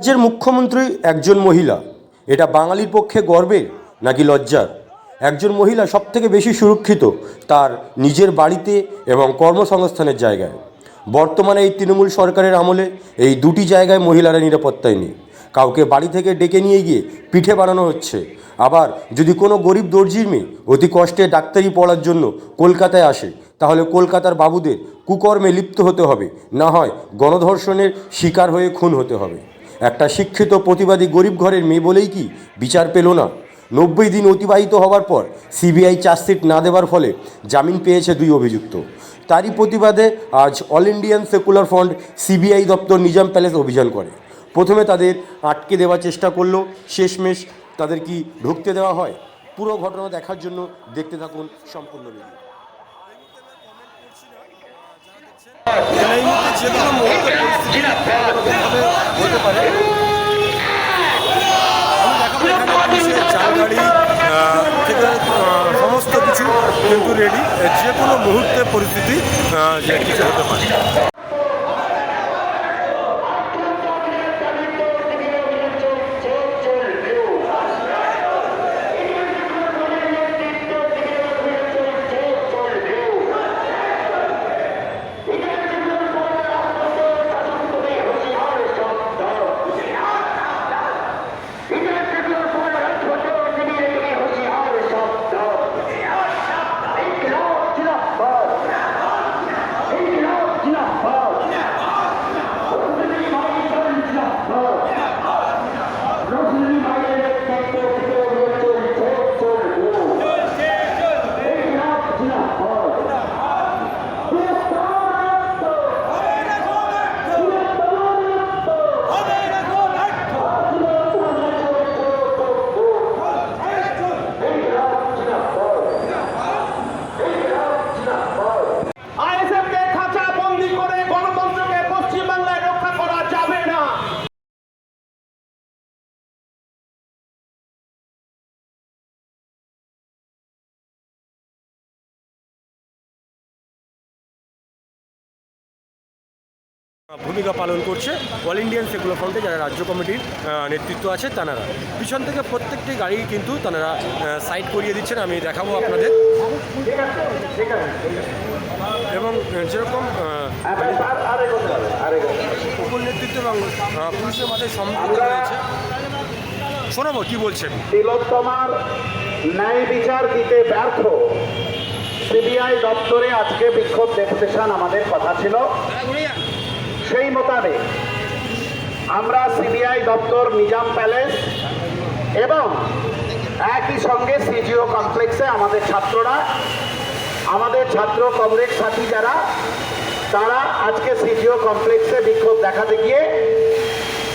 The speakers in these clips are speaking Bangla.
রাজ্যের মুখ্যমন্ত্রী একজন মহিলা। এটা বাঙালির পক্ষে গর্বের নাকি লজ্জার? একজন মহিলা সবথেকে বেশি সুরক্ষিত তার নিজের বাড়িতে এবং কর্মসংস্থানের জায়গায়। বর্তমানে এই তৃণমূল সরকারের আমলে এই দুটি জায়গায় মহিলারা নিরাপত্তায় নেই। কাউকে বাড়ি থেকে ডেকে নিয়ে গিয়ে পিঠে বানানো হচ্ছে। আবার যদি কোনো গরিব দর্জির মেয়ে অতি কষ্টে ডাক্তারি পড়ার জন্য কলকাতায় আসে, তাহলে কলকাতার বাবুদের কুকর্মে লিপ্ত হতে হবে। না হয় গণধর্ষণের শিকার হয়ে খুন হতে হবে। একটা শিক্ষিত প্রতিবাদী গরিব ঘরের মেয়ে বলেই কি বিচার পেল না? নব্বই দিন অতিবাহিত হওয়ার পর সিবিআই চার্জশিট না দেওয়ার ফলে জামিন পেয়েছে দুই অভিযুক্ত। তারই প্রতিবাদে আজ all Indian secular front CBI দপ্তর নিজাম প্যালেস অভিযান করে। প্রথমে তাদের আটকে দেওয়ার চেষ্টা করল, শেষমেশ তাদের কি ঢুকতে দেওয়া হয়? পুরো ঘটনা দেখার জন্য দেখতে থাকুন সম্পূর্ণ ভিডিও যে কোনো মুহূর্তে পারে। সমস্ত কিছু কিন্তু রেডি যে কোনো মুহূর্তে পরিস্থিতি যে কিছু হতে পারে আইএসএফকে খাঁচা বন্দি করে গণতন্ত্রকে পশ্চিমবাংলায় রক্ষা করা যাবে না ভূমিকা পালন করছে। অল ইন্ডিয়ান সেকুলার ফ্রন্টে যারা রাজ্য কমিটির নেতৃত্ব আছে তানারা পিছন থেকে প্রত্যেকটি গাড়ি কিন্তু তানারা সাইড করিয়ে দিচ্ছেন আমি দেখাবো আপনাদের। এবং যেরকম উপর নেতৃত্ব এবং পুলিশের মাঝে সম্পৃক্ত রয়েছে। শোনাবো কি বলছেন। তিলোত্তমার ন্যায় বিচার দিতে ব্যর্থ। সিবিআই দপ্তরে আজকে বিক্ষোভ ডেপুটেশন আমাদের কথা ছিল। সেই মোতাবেক আমরা সিবিআই দপ্তর, নিজাম প্যালেস এবং একই সঙ্গে সিজিও কমপ্লেক্সে আমাদের ছাত্ররা, আমাদের ছাত্র কংগ্রেস সাথী যারা, তারা আজকে সিজিও কমপ্লেক্সে বিক্ষোভ দেখাতে গিয়ে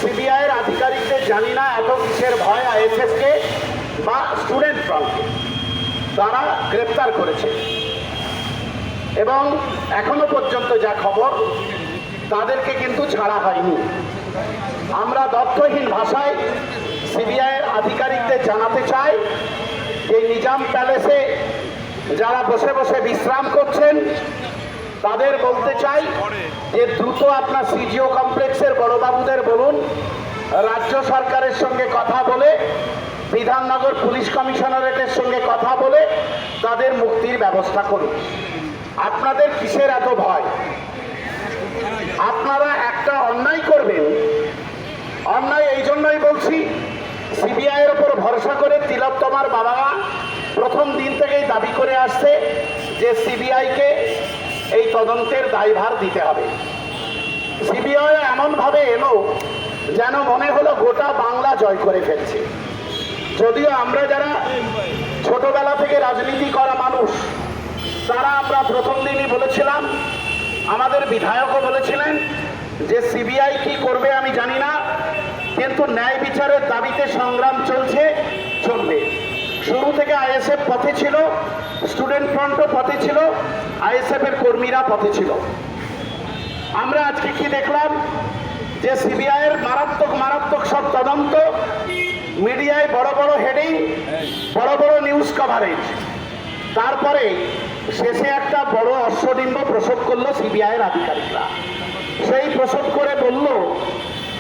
সিবিআইয়ের আধিকারিকদের জানি না এত কিসের ভয় আইএসএসকে বা স্টুডেন্ট ফ্রন্টকে, তারা গ্রেপ্তার করেছে। এবং এখনও পর্যন্ত যা খবর তাদেরকে কিন্তু ছাড়া হয়নি। আমরা দত্তহীন ভাষায় সিবিআইয়ের আধিকারিকদের জানাতে চাই যে নিজাম প্যালেসে যারা বসে বসে বিশ্রাম করছেন, তাদের বলতে চাই যে দ্রুত আপনার সিজিও কমপ্লেক্সের বড়বাবুদের বলুন, রাজ্য সরকারের সঙ্গে কথা বলে, বিধাননগর পুলিশ কমিশনারেটের সঙ্গে কথা বলে তাদের মুক্তির ব্যবস্থা করুন। আপনাদের কিসের এত ভয়? আপনারা একটা অন্যায় করবেন। অন্যায় এই জন্যই বলছি সিবিআইয়ের ওপর ভরসা করে তিলক তিলোত্তমার বাবারা প্রথম দিন থেকেই দাবি করে আসছে যে সিবিআইকে এই তদন্তের দায়ভার দিতে হবে। সিবিআই এমনভাবে এলো যেন মনে হলো গোটা বাংলা জয় করে ফেলছে। যদিও আমরা যারা ছোটবেলা থেকে রাজনীতি করা মানুষ, তারা আমরা প্রথম দিনই বলেছিলাম আমাদের বিধায়কও বলেছিলেন যে সিবিআই কি করবে আমি জানি না, কিন্তু ন্যায় বিচারের দাবিতে সংগ্রাম চলছে, চলবে। শুরু থেকে আইএসএফ পথে ছিল, স্টুডেন্ট ফ্রন্টও পথে ছিল আইএসএফ এর কর্মীরা পথে ছিল। আমরা আজকে কি দেখলাম? যে সিবিআইয়ের মারাত্মক মারাত্মক সব তদন্ত, মিডিয়ায় বড় বড় হেডিং বড় বড় নিউজ কভারেজ তারপরে শেষে একটা বড় অশ্বডিম্ব প্রসব করল সিবিআইয়ের আধিকারিকরা। সেই প্রসব করে বলল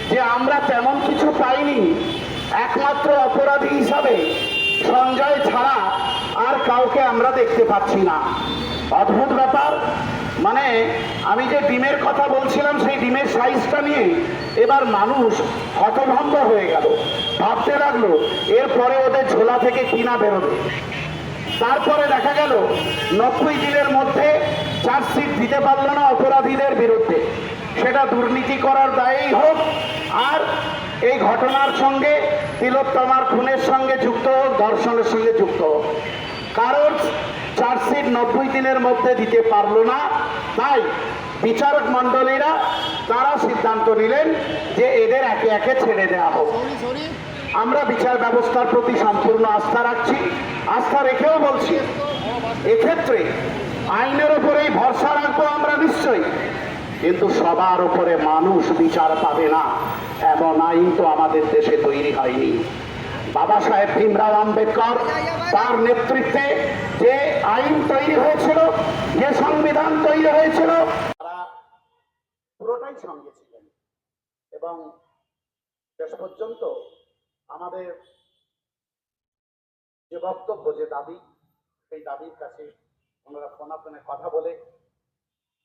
যে আমরা তেমন কিছু পাইনি, একমাত্র অপরাধী হিসাবে সঞ্জয় ছাড়া আর কাউকে আমরা দেখতে পাচ্ছি না। অদ্ভুত ব্যাপার। মানে আমি যে ডিমের কথা বলছিলাম, সেই ডিমের সাইজটা নিয়ে এবার মানুষ হতভম্ব হয়ে গেল। ভাবতে লাগল, এরপরে ওদের ঝোলা থেকে কিনা বেরোবে। তারপরে দেখা গেল নব্বই দিনের মধ্যে চার্জশিট দিতে পারল না অপরাধীদের বিরুদ্ধে। সেটা দুর্নীতি করার দায়েই হোক আর এই ঘটনার সঙ্গে তিলোত্তমার খুনের সঙ্গে যুক্ত হোক ধর্ষণের সঙ্গে যুক্ত হোক। কারণ চার্জশিট নব্বই দিনের মধ্যে দিতে পারল না তাই বিচারক মণ্ডলীরা তারা সিদ্ধান্ত নিলেন যে এদের একে একে ছেড়ে দেওয়া হোক। আমরা বিচার ব্যবস্থার প্রতি সম্পূর্ণ আস্থা রাখছি। আস্থা রেখেও বলছি, এক্ষেত্রে আইনের উপরেই ভরসা রাখব আমরা নিশ্চয়ই। কিন্তু সবার উপরে মানুষ বিচার পাবে না। এমন আইন তো আমাদের দেশে তৈরি হয়নি। বাবা সাহেব ভীমরাও আম্বেদকর, তার নেতৃত্বে যে আইন তৈরি হয়েছিল, যে সংবিধান তৈরি হয়েছিল, তারা পুরোটাই সঙ্গে ছিলেন। এবং শেষ পর্যন্ত আমাদের যে বক্তব্য, যে দাবি, সেই দাবির কাছে ওনারা ফোনাফোনে কথা বলে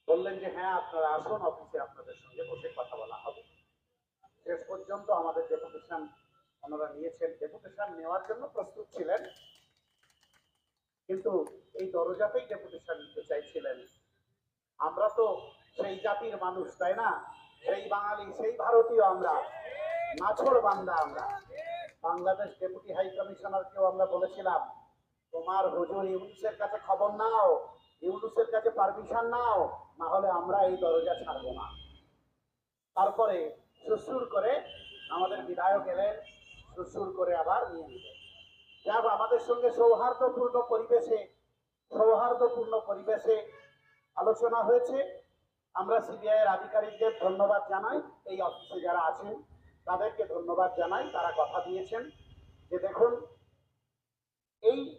বললেন যে হ্যাঁ আপনারা আসুন, অফিসে আপনাদের সঙ্গে বসে কথা বলা হবে। শেষ পর্যন্ত আমাদের ডেপুটেশন ওনারা নিয়েছেন। ডেপুটেশন নেওয়ার জন্য প্রস্তুত ছিলেন, কিন্তু এই দরজাতেই ডেপুটেশন নিতে চাইছিলেন। আমরা তো সেই জাতির মানুষ, তাই না? সেই বাঙালি, সেই ভারতীয় আমরা নাছর বান্দা আমরা। বাংলাদেশ ডেপুটি হাই কমিশনারকেও আমরা বলেছিলাম, তোমার হুজুর ইউনুসের কাছে খবর নাও, ইউনুসের কাছে পারমিশন নাও না হলে আমরা এই দরজা ছাড়বো না। তারপরে সুসুর করে আমাদের বিধায়ক এলেন সুসুর করে আবার নিয়ে নিলেন। যাক, আমাদের সঙ্গে সৌহার্দ্যপূর্ণ পরিবেশে সৌহার্দ্যপূর্ণ পরিবেশে আলোচনা হয়েছে। আমরা সিবিআই এর আধিকারিকদের ধন্যবাদ জানাই, এই অফিসে যারা আছেন। তাদেরকে ধন্যবাদ জানাই তারা কথা দিয়েছেন যে দেখুন এই